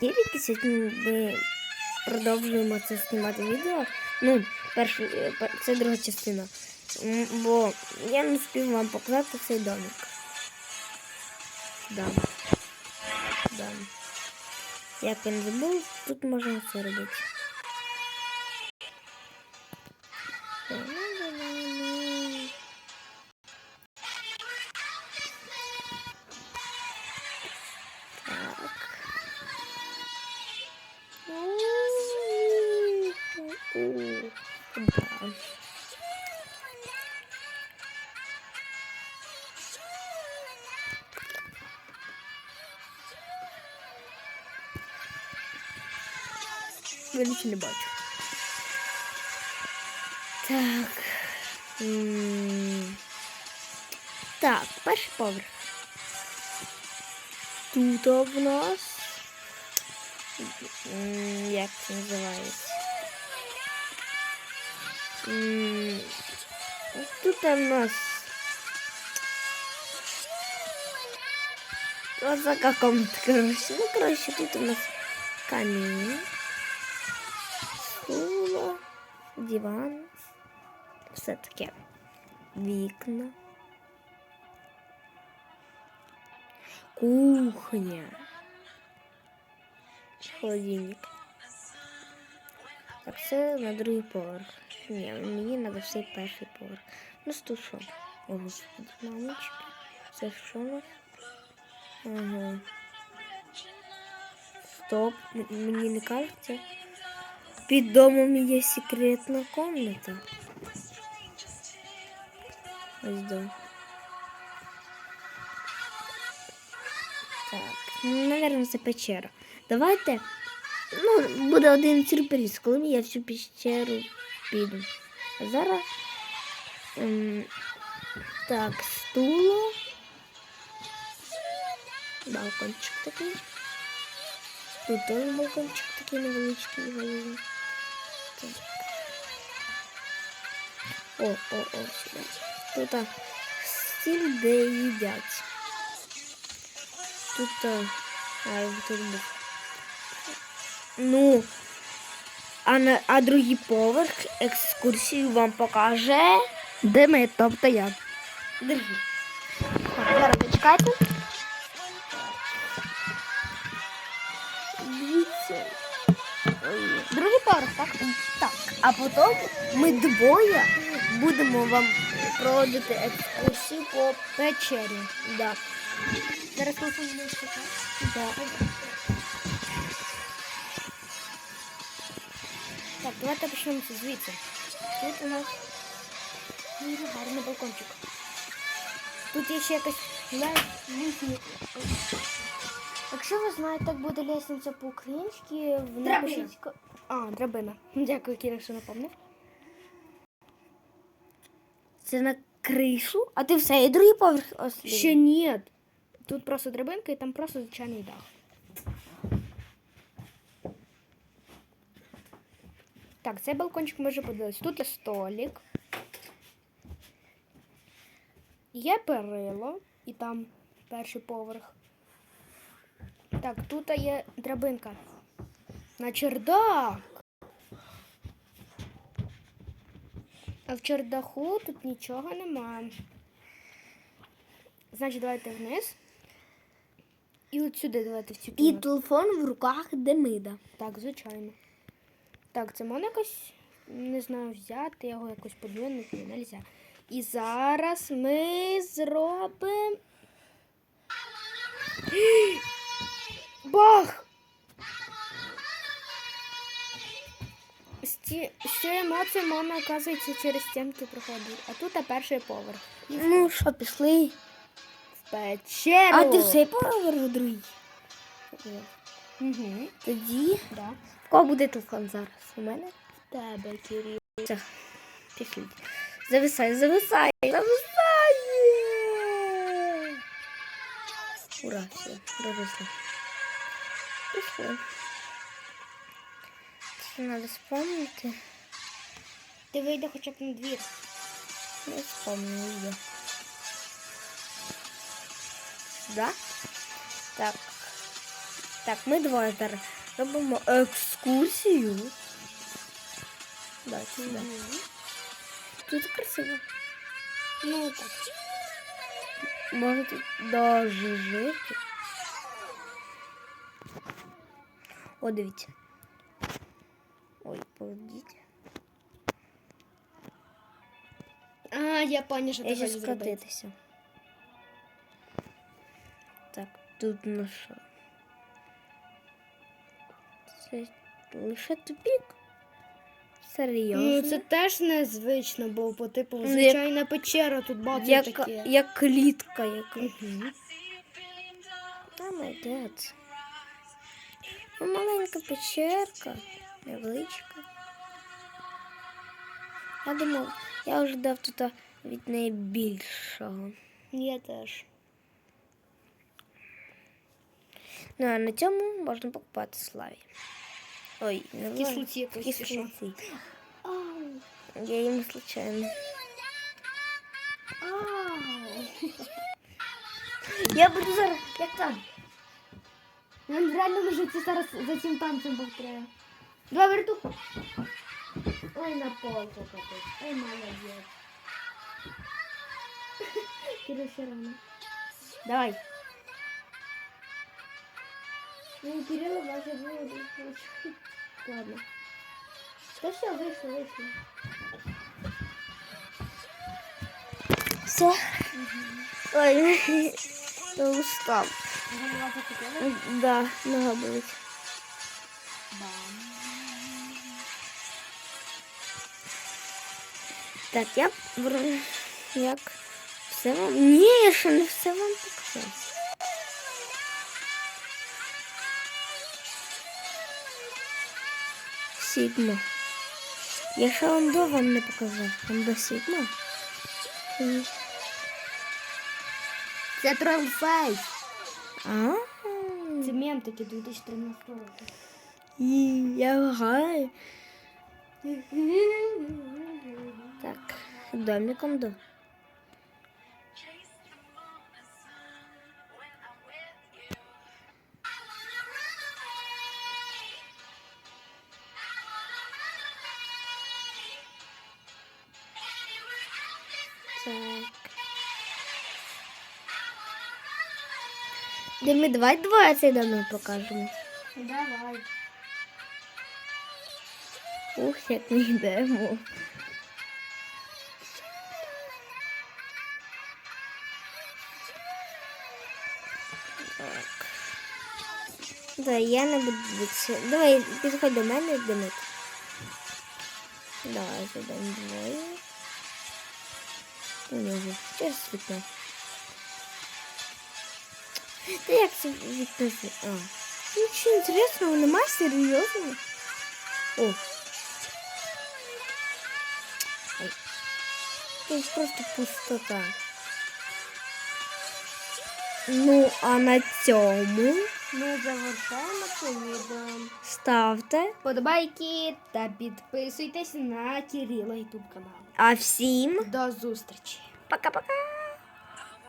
Тільки сьогодні ми продовжуємо це знімати відео. Ну, першу, е, це друга частина. Бо я не встиг вам показати цей домик. Да. Да. Як не забув, тут можна це робити. Да. Нічого не бачу. Так. М. Так, перший поверх. Тут в нас. М, Як це називається? М, Тут у нас. За каком-то, короче. Ну, короче, тут у нас камин, стула, диван. Все таке. Вікна. Кухня. Холодильник. Так, це на другий поверх. Ні, мені треба все перший поверх. Ну, що? О, господи, мамочки. Це що нас? Ага. Стоп, мені не кажеться. Під домом є секретна комната. Ось дом. Так, ну, наверное, це печера. Давайте. Ну, буде один сюрприз, коли я всю пещеру піду. А зараз. ем, так, стуло. Балкончик такий. Тут теж балкончик такий невеличкий головний. Так. О, о, о, сюди. Тут а, стіль, де їдять. Тут, а, а тут був. Ну, а, на, а другий поверх екскурсію вам покаже. Де ми, тобто я. Другий. Так, зараз почекайте. Дивіться. Другий поверх, так? Так. А потім ми двоє будемо вам проводити екскурсію по печері. Да. Зараз шукати. Да. Так, давайте почнемо звідси. Тут у нас дуже гарний балкончик. Тут є ще якась лестниця. Якщо ви знаєте, як буде лестниця по-українськи, в напишіть... А, драбина. Дякую, Кіра, що напомнив. Це на кришу? А ти все, і другий поверх ослів? Ще ні. Тут просто драбинка і там просто звичайний дах. Так, цей балкончик ми вже подивились. Тут є столик. Є перило і там перший поверх. Так, тут є драбинка. На чердак. А в чердаху тут нічого немає. Значить, давайте вниз. І от сюди давайте в цю І телефон в руках Демида. Так, звичайно. Так, це можна якось, не знаю, взяти, його якось подвинути, не можна. І зараз ми зробимо. Бах! Цією емоцією мама, оказується, через стінки проходить. А тут а перший поверх. Ну що, пішли? В печеру. А ти все поверх другий? Угу. Тоді. Да. Кого буде телефон зараз? У мене? В тебе, Кирил. Все, пішли. Зависай, зависай, зависай. Ура, все, зависли. Пішли. Це треба вспомнити. Ти вийди хоча б на двір. Не вспомню я. Да? Так. Так, ми двоє зараз робимо екскурсію. Да, сюди. Тут красиво. Ну так. Може тут даже жити. О, дивіться. Ой, поведіть. А, я пані, що Я ти ще хочеш зробити. скотитися. Так, тут ну що? Це лише тупік. Серйозно. Ну, це теж незвично, бо по типу Ну, як- звичайна печера, тут бачу як, таке. як клітка яка. Мгм. Та молодець. Ну, маленька печерка, невеличка. Я думав, я вже дав тут від неї більшого. Я теж. Ну, а на цьому можна покупати славі. Ой, не Славі. Кислоті якось чи що? Кислоті. Я їм случайно. Я буду зараз, як там. Нам реально може це зараз за цим танцем повторяє. Два вертуху. Ой, на пол покатись. Ой, молодець. Кирил все равно. Давай. Ну, у Кирилла даже было чуть Ладно. Да все, вышло, вышло. Все. Ой, я устал. Голова закипела? Да, нога болить. Так, я вр- як все вам. Ні, я ще не все вам показав. Сігма. Я ще вам до вам не показав. Вам до Сігма. Ні. Це тролфейс. А. Це мем такий 2013 року. І я граю. Так, домиком до. Так. Де ми давай два цей домик покажемо. Давай. Ух, як ми йдемо. Так. Давай, я не буду дивитися. Давай, підходь до мене, Демид. Давай, задаємо двоє. У нього через вікно. Та як це вікно? з- А. Нічого інтересного немає, серйозно? О, Тут просто пустота. Ну, а на цьому Ми завершаємо це відео. ставте. Подобайки та підписуйтесь на Кирила YouTube канал. А всім До зустрічі! пока-пока!